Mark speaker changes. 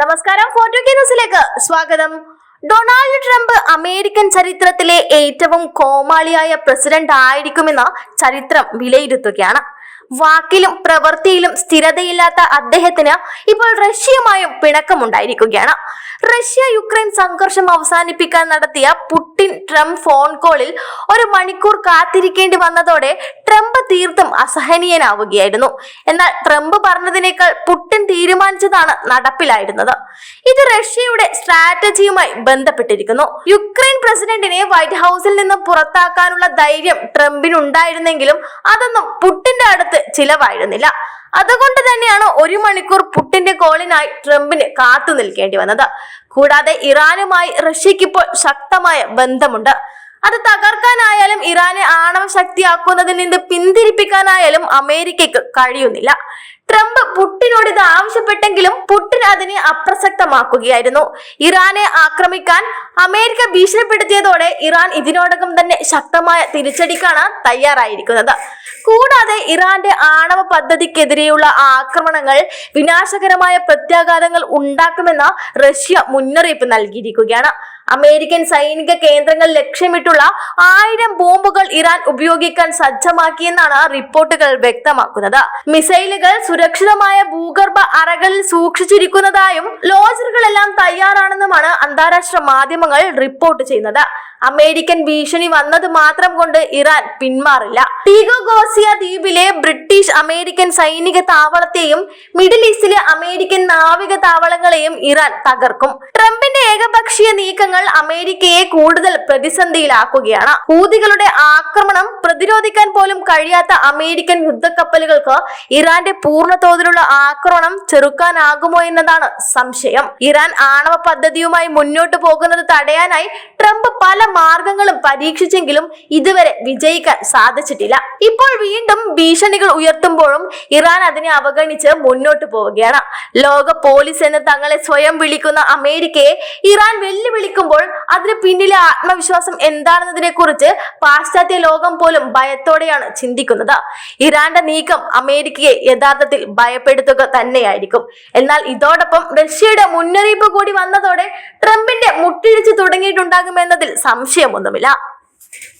Speaker 1: നമസ്കാരം ഫോട്ടോ ന്യൂസിലേക്ക് സ്വാഗതം. ഡൊണാൾഡ് ട്രംപ് അമേരിക്കൻ ചരിത്രത്തിലെ ഏറ്റവും കോമാളിയായ പ്രസിഡന്റ് ആയിരിക്കുമെന്ന് ചരിത്രം വിലയിരുത്തുകയാണ്. വാക്കിലും പ്രവൃത്തിയിലും സ്ഥിരതയില്ലാത്ത അദ്ദേഹത്തിന് ഇപ്പോൾ റഷ്യയുമായും പിണക്കമുണ്ടായിരിക്കുകയാണ്. റഷ്യ യുക്രൈൻ സംഘർഷം അവസാനിപ്പിക്കാൻ നടത്തിയ പുട്ടിൻ ട്രംപ് ഫോൺ കോളിൽ ഒരു മണിക്കൂർ കാത്തിരിക്കേണ്ടി വന്നതോടെ ട്രംപ് തീർത്തും അസഹനീയനാവുകയായിരുന്നു. എന്നാൽ ട്രംപ് പറഞ്ഞതിനേക്കാൾ പുട്ടിൻ തീരുമാനിച്ചതാണ് നടപ്പിലായിരുന്നത്. ഇത് റഷ്യയുടെ സ്ട്രാറ്റജിയുമായി ബന്ധപ്പെട്ടിരിക്കുന്നു. യുക്രൈൻ പ്രസിഡന്റിനെ വൈറ്റ് ഹൗസിൽ നിന്ന് പുറത്താക്കാനുള്ള ധൈര്യം ട്രംപിനുണ്ടായിരുന്നെങ്കിലും അതൊന്നും പുട്ടിന്റെ അടുത്ത് ചിലവായിരുന്നില്ല. അതുകൊണ്ട് തന്നെയാണ് ഒരു മണിക്കൂർ പുട്ടിന്റെ കോളിനായി ട്രംപിന് കാത്തു നിൽക്കേണ്ടി വന്നത്. കൂടാതെ ഇറാനുമായി റഷ്യക്കിപ്പോൾ ശക്തമായ ബന്ധമുണ്ട്. അത് തകർക്കാനായാലും ഇറാനെ ആണവ ശക്തിയാക്കുന്നതിൽ നിന്ന് പിന്തിരിപ്പിക്കാനായാലും അമേരിക്കയ്ക്ക് കഴിയുന്നില്ല. ട്രംപ് പുട്ടിനോട് ഇത് ആവശ്യപ്പെട്ടെങ്കിലും പുട്ടിൻ അതിനെ അപ്രസക്തമാക്കുകയായിരുന്നു. ഇറാനെ ആക്രമിക്കാൻ അമേരിക്ക ഭീഷണിപ്പെടുത്തിയതോടെ ഇറാൻ ഇതിനോടകം തന്നെ ശക്തമായ തിരിച്ചടിക്കാണ് തയ്യാറായിരിക്കുന്നത്. കൂടാതെ ഇറാന്റെ ആണവ പദ്ധതിക്കെതിരെയുള്ള ആക്രമണങ്ങൾ വിനാശകരമായ പ്രത്യാഘാതങ്ങൾ ഉണ്ടാക്കുമെന്ന് റഷ്യ മുന്നറിയിപ്പ് നൽകിയിരിക്കുകയാണ്. അമേരിക്കൻ സൈനിക കേന്ദ്രങ്ങൾ ലക്ഷ്യമിട്ടുള്ള ആയിരം ബോംബുകൾ ഇറാൻ ഉപയോഗിക്കാൻ സജ്ജമാക്കിയെന്നാണ് റിപ്പോർട്ടുകൾ വ്യക്തമാക്കുന്നത്. മിസൈലുകൾ സുരക്ഷിതമായ ഭൂഗർഭ അറകളിൽ സൂക്ഷിച്ചിരിക്കുന്നതായും ലോഞ്ചറുകളെല്ലാം തയ്യാറാണെന്നുമാണ് അന്താരാഷ്ട്ര മാധ്യമങ്ങൾ റിപ്പോർട്ട് ചെയ്യുന്നത്. അമേരിക്കൻ ഭീഷണി വന്നത് മാത്രം കൊണ്ട് ഇറാൻ പിന്മാറില്ല. ടീഗോഗോസിയ ദ്വീപിലെ ബ്രിട്ടീഷ് അമേരിക്കൻ സൈനിക താവളത്തെയും മിഡിൽ ഈസ്റ്റിലെ അമേരിക്കൻ നാവിക താവളങ്ങളെയും ഇറാൻ തകർക്കും. ട്രംപിന്റെ ഏകപക്ഷീയ നീക്കങ്ങൾ അമേരിക്കയെ കൂടുതൽ പ്രതിസന്ധിയിലാക്കുകയാണ്. ഹൂതികളുടെ ആക്രമണം പ്രതിരോധിക്കാൻ പോലും കഴിയാത്ത അമേരിക്കൻ യുദ്ധക്കപ്പലുകൾക്ക് ഇറാന്റെ പൂർണ തോതിലുള്ള ആക്രമണം ചെറുക്കാനാകുമോ എന്നതാണ് സംശയം. ഇറാൻ ആണവ പദ്ധതിയുമായി മുന്നോട്ട് പോകുന്നത് തടയാനായി ട്രംപ് പല മാർഗങ്ങളും പരീക്ഷിച്ചെങ്കിലും ഇതുവരെ വിജയിക്കാൻ സാധിച്ചിട്ടില്ല. ഇപ്പോൾ വീണ്ടും ഭീഷണികൾ ഉയർത്തുമ്പോഴും ഇറാൻ അതിനെ അവഗണിച്ച് മുന്നോട്ട് പോവുകയാണ്. ലോക പോലീസ് എന്ന് തങ്ങളെ സ്വയം വിളിക്കുന്ന അമേരിക്കയെ ഇറാൻ വെല്ലുവിളിക്കുമ്പോൾ അതിന് പിന്നിലെ ആത്മവിശ്വാസം എന്താണെന്നതിനെ കുറിച്ച് പാശ്ചാത്യ ലോകം പോലും ഭയത്തോടെയാണ് ചിന്തിക്കുന്നത്. ഇറാന്റെ നീക്കം അമേരിക്കയെ യഥാർത്ഥത്തിൽ ഭയപ്പെടുത്തുക തന്നെയായിരിക്കും. എന്നാൽ ഇതോടൊപ്പം റഷ്യയുടെ മുന്നറിയിപ്പ് കൂടി വന്നതോടെ ട്രംപിന്റെ മുട്ടിഴിച്ചു തുടങ്ങിയിട്ടുണ്ടാകുമെന്നതിൽ സംശയമൊന്നുമില്ല.